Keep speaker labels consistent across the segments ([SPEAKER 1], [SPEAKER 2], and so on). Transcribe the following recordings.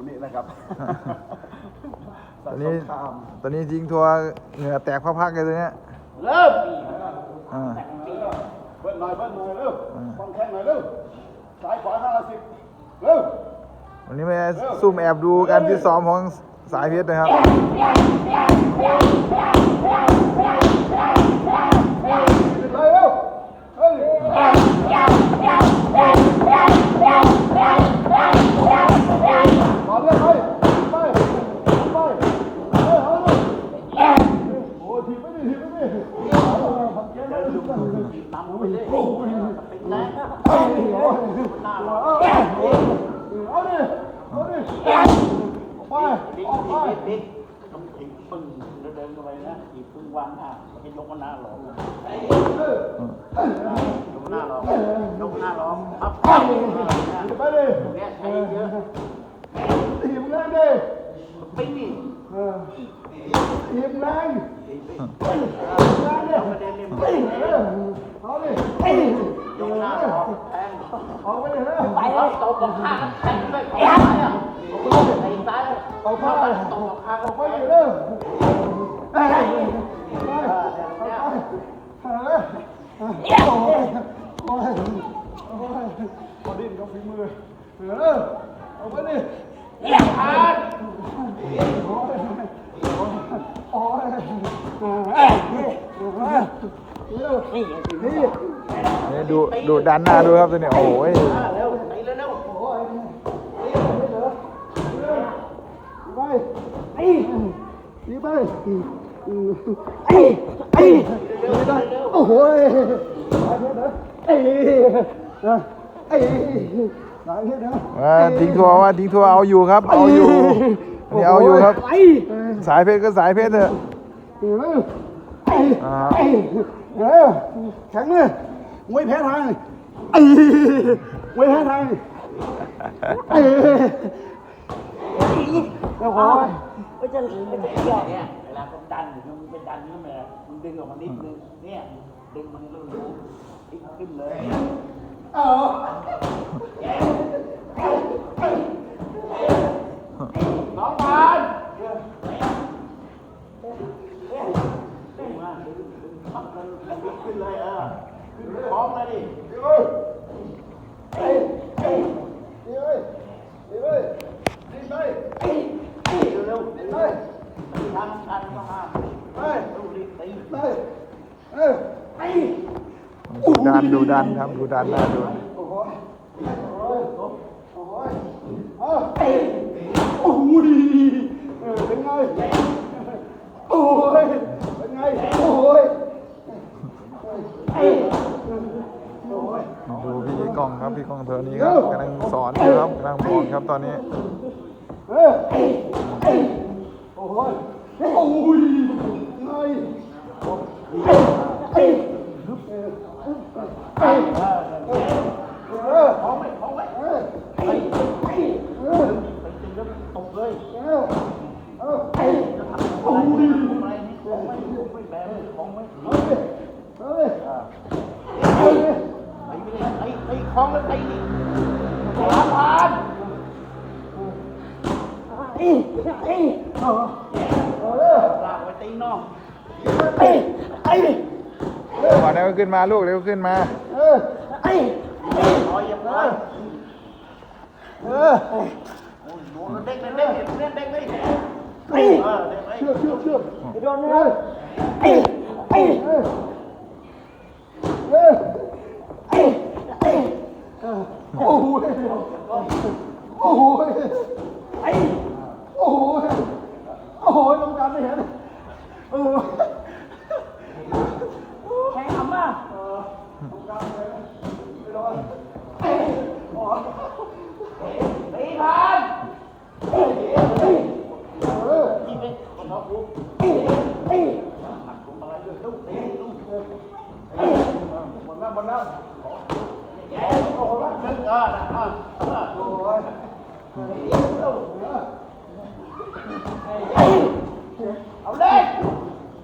[SPEAKER 1] คู่นี้นะครับ
[SPEAKER 2] ตอนนี้
[SPEAKER 1] สงคราม
[SPEAKER 2] ตอนนี้ยิงทัวร์เหงื่อแตกพักๆเลยตัวเนี้ย
[SPEAKER 1] เริ่ม
[SPEAKER 2] อ่า
[SPEAKER 1] เบิ้ลหน่อยเบิ้ลหน่อยเร็ว
[SPEAKER 2] อ่า
[SPEAKER 1] ฟังแข้งหน่อยเร็วซ้ายขวาห้าสิบเร็ว
[SPEAKER 2] วันนี้มาซุ่มแอบดูการฟิตซ้อมของสายเพชรนะครับ
[SPEAKER 1] เลยเร็วเฮ้ยต่อเนื่องไปไปไปเฮ้ยเอาเลยโอ้ยถีบไม่ดีถีบไม่ดีเอาเลยทำเกมไม่ดีนำไปเลยโอ้ยเป็นแรงเอา ดิหน้าเราเอาดิเอาดิออกไปออกไป
[SPEAKER 3] ติ๊กต้องอีกปึ้งแล้วเดินเข้าไปนะอีกปึ้งวางหน้าไม่ยกหน้าหลอกยกหน้าหลอกยกหน้าหลอกปั๊บ
[SPEAKER 1] ไปดิ
[SPEAKER 3] เนี้ยใช้เยอะ
[SPEAKER 1] ทีมแรงดิ
[SPEAKER 3] ปิ๊งนี่
[SPEAKER 1] เออทีมแรง
[SPEAKER 3] ประเด็นเนี่ย
[SPEAKER 1] เออเอาดิ
[SPEAKER 3] ยกหน้าหลอกแทง
[SPEAKER 1] ออกไปดิเร็ว
[SPEAKER 3] ไปแล้วตบกับข้างแทงด้วยขาซ้ายอะไอ้ซ้าย
[SPEAKER 1] เอาเข้า
[SPEAKER 3] เข้า
[SPEAKER 1] ไป
[SPEAKER 3] ไปตบกับข้าง
[SPEAKER 1] ออกไป
[SPEAKER 3] ไป
[SPEAKER 1] ดิเร็วไปไปไปไปเลยโอ้ยโอ้ยโอ้ยพอดิ้นกับฝีมือเออเอาไปดิ
[SPEAKER 3] ผ่าน
[SPEAKER 1] โอ้ยโอ้ยเร็วนี่
[SPEAKER 2] นี่ ดูดูดันหน้าดูครับตัวนี้โอ้ย
[SPEAKER 3] ไปเร็ว
[SPEAKER 1] โอ้ยไปไอ้ดีไปไอ้ไอ้ดีไปโอ้โหไอ้ไอ้สายเฮ็ดนะ
[SPEAKER 2] ว่าทิ้งทัวร์ว่าทิ้งทัวร์เอาอยู่ครับ เอาอยู่นี่เอาอยู่ครับ สายเพชรก็สายเพชรเถอะ
[SPEAKER 1] อ่าแข็งเลย มวยแพ้ทางไอ้มวยแพ้ทางไอ้โอ้โห
[SPEAKER 3] ไม่จะไม่จะเกี่ยวเนี่ยเวลาผมดันอยู่มันเป็นดันนี่แหละมันดึงออกมานิดนึงเนี่ยดึงมันรู้รู้ขึ้นเลยน้องพานดึงมาดึงดึงพับมันมันวิ่งขึ้นเลยเออขึ้น พร้อมเลยดิ
[SPEAKER 1] ดีเว้ยดีเว้ยดีเว้ยดีไป
[SPEAKER 3] เร็ว
[SPEAKER 1] ดีไป
[SPEAKER 3] ๆตีทางทันก็ห้าม
[SPEAKER 1] ไป
[SPEAKER 3] ต้องรีบตี
[SPEAKER 1] ไปเออไป
[SPEAKER 2] ดูดันดูดันครับดูดันหน้าดู
[SPEAKER 1] โอ้โหโอ้ยโอ้ยเออโอ้ยเออเป็นไงโอ้ยเป็นไงโอ้ยโอ้ย
[SPEAKER 2] ดูพี่ กล้องครับพี่กล้องเธอนี้ก็กำลังสอนครับกำลังสอนครับตอนนี้
[SPEAKER 1] เออโอ้ยโอ้ยไงเอ้ยเอ้ยเออ
[SPEAKER 3] พร้อมไหมพร้อมไหม
[SPEAKER 1] เออเออ
[SPEAKER 3] ไปดึงแล้วตบเลย
[SPEAKER 1] เออเออโอ้ย
[SPEAKER 3] อะไรนี่ของไม่ไม่แบมือของไม่
[SPEAKER 1] เอาดิเอาดิเอาดิ
[SPEAKER 3] ไปไม่ได้ไอ้ ไอ้ของแล้วไอ้นี่สามพัน
[SPEAKER 1] เอาเร็ว
[SPEAKER 3] ลากไปตีน้อง
[SPEAKER 2] ก่อนเร็วขึ้นมาลูกเร็วขึ้นมา
[SPEAKER 1] เออ
[SPEAKER 3] ต่อยอย่างเลย
[SPEAKER 1] เออ
[SPEAKER 3] โอ้ยโดนเด็กเด็กเด็กเด็กเด็กเด็กเออเด็กไอ้
[SPEAKER 1] เชื่อเชื่อเชื่อโดนเลยเออเออเออเออโอ้ยโอ้ยไอ้โอ้ย โอ้ยลงการไม่เห็นเออ
[SPEAKER 3] แข่งทำมาตีพัน
[SPEAKER 1] เออ
[SPEAKER 3] ยิงไปคนเขาปุ๊บหักลงมาเลยลูกตีลูก
[SPEAKER 1] หมดแล้วหมดแล้ว
[SPEAKER 3] โอ้โหนึกเออนะอะเออ
[SPEAKER 1] โอ้ย
[SPEAKER 3] เอาเล่น เอาเล่น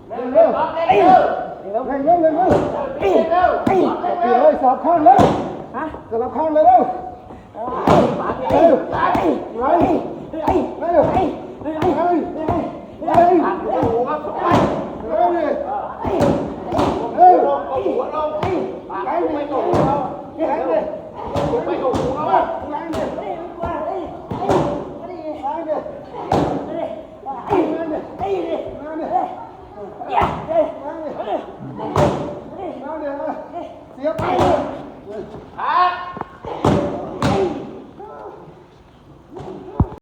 [SPEAKER 3] เร็ว
[SPEAKER 1] เร็วเร็วเร็วเร็ว
[SPEAKER 3] เร็วเร็ว
[SPEAKER 1] เร็วเลยสอบข้างเลยฮะสอบข้างเลยเร็วเร็ว
[SPEAKER 4] เร็วเร็
[SPEAKER 5] วเร็
[SPEAKER 4] วไม่
[SPEAKER 5] ถูก
[SPEAKER 4] แล้วไม่
[SPEAKER 5] ถูก
[SPEAKER 4] แล้ว เสียไปเลย
[SPEAKER 3] ครับ